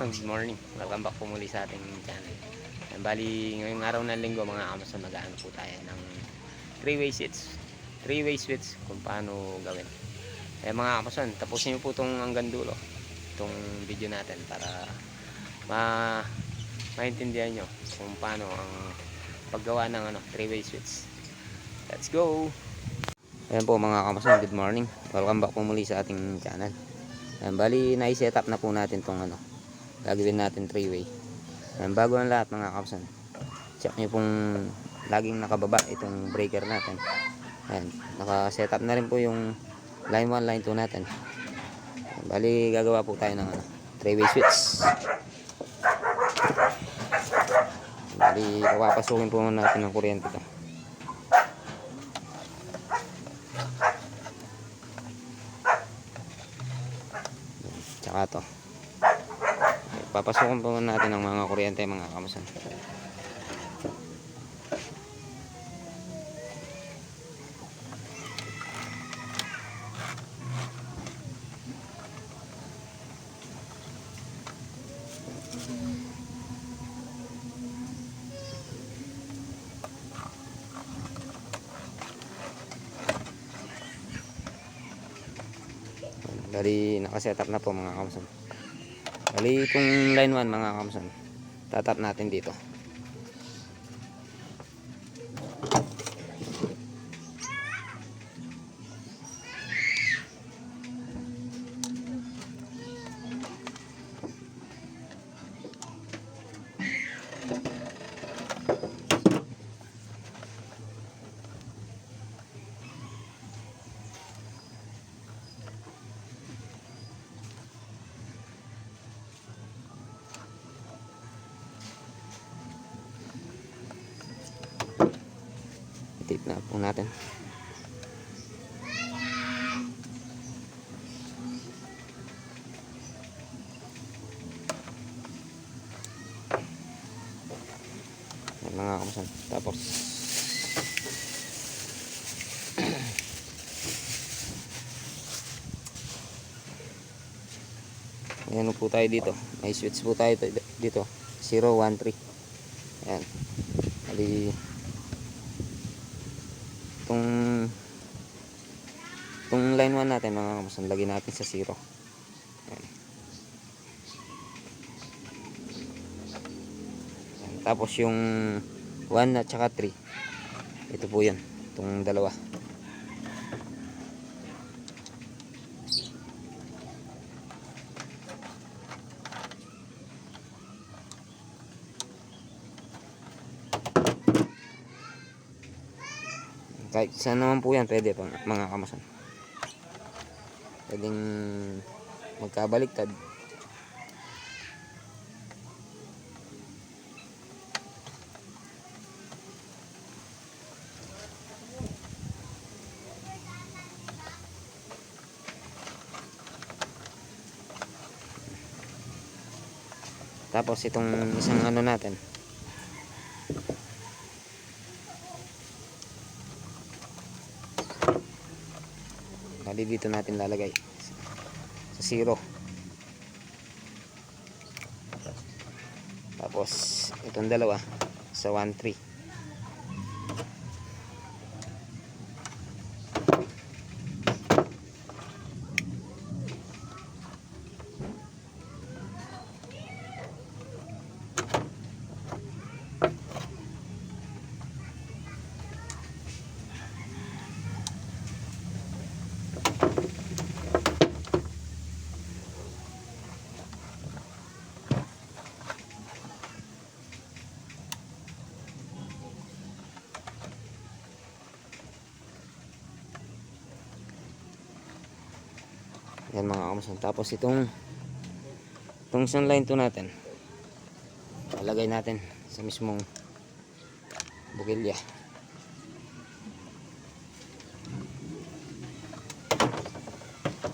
Amazon, good morning. Welcome back po muli sa ating channel. Yan, bali, ngayong araw ng linggo mga Amazon, mag-ano po tayo ng 3-way switch. 3-way switch kung paano gawin. Eh mga Amazon, tapusin niyo po itong hanggang dulo. Itong video natin para ma maintindihan nyo kung paano ang paggawa ng ano, 3-way switch. Let's go! Ayan po mga Amazon, good morning. Welcome back po muli sa ating channel. Ayan, bali, nai-set up na po natin tong ano, gagawin natin three-way. Ayan, bago ang lahat mga kapsan, check nyo pong laging nakababa itong breaker natin. Ayan, naka-set up na rin po yung line 1, line 2 natin. Ayan, bali, gagawa po tayo ng ano, three-way switch. Bali, papapasukin po natin ng kuryente to. Tsaka to. Papasukin po natin ang mga kuryente mga kamasan. Bali, nakaset up na po mga kamasan. Bali, itong line 1 mga kamasan. Tatap natin dito. Tape na po natin. Yan mga kamasan. Tapos Ayan po tayo dito. May switch po tayo to- dito. 013. Ayan. Bali itong itong line 1 natin mga kamasan lagyan natin sa 0 Ayan. Ayan. tapos yung 1 at saka 3 ito po yun itong dalawa kahit saan naman po yan pwede pang mga kamasan. Pwedeng magkabaliktad. Tapos itong isang ano natin Bali dito natin lalagay. Sa zero. Tapos itong dalawa. Sa 1 Yan mga kamusan. Tapos itong itong isang line to natin. Lalagay natin sa mismong bugilya.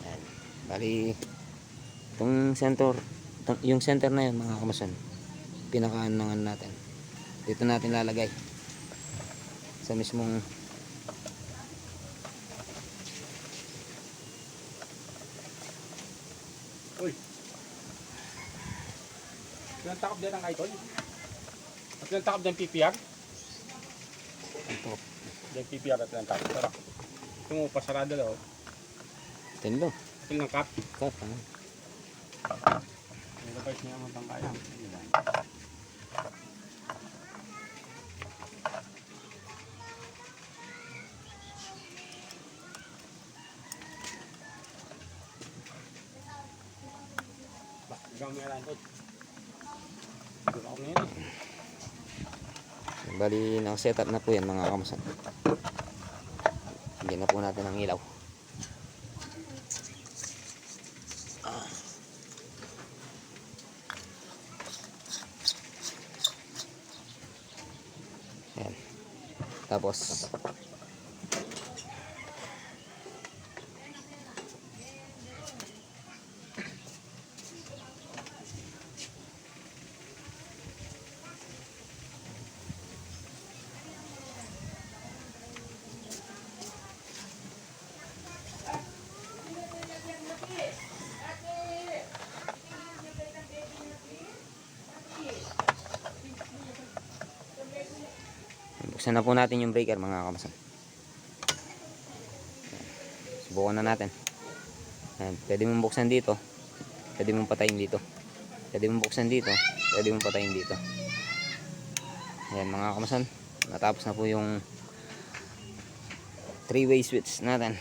Yan. Bali itong center yung center na yun mga kamusan. Pinakaanangan natin. Dito natin lalagay sa mismong Pinantakap din ang idol. At pinantakap din PPR. Ito. Din PPR at pinantakap. Tara. Ito mo, pasarado daw. Tinlo. Ito ng cup. Kap, ano? May guys niya ang tangkaya. Bah, ikaw Bali, naka-setup na po yan mga kamasan. Hindi na po natin ang ilaw. Ayan. Tapos, buksan na po natin yung breaker mga kamasan. Subukan na natin. Ayan. Pwede mong buksan dito. Pwede mong patayin dito. Pwede mong buksan dito. Pwede mong patayin dito. Ayan mga kamasan. Natapos na po yung three-way switch natin.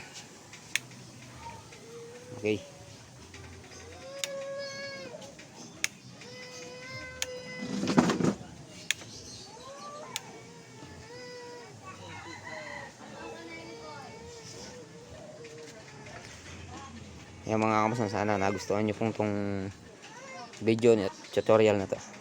Okay. Yan mga kamasan, sana nagustuhan nyo pong tong video na tutorial na to.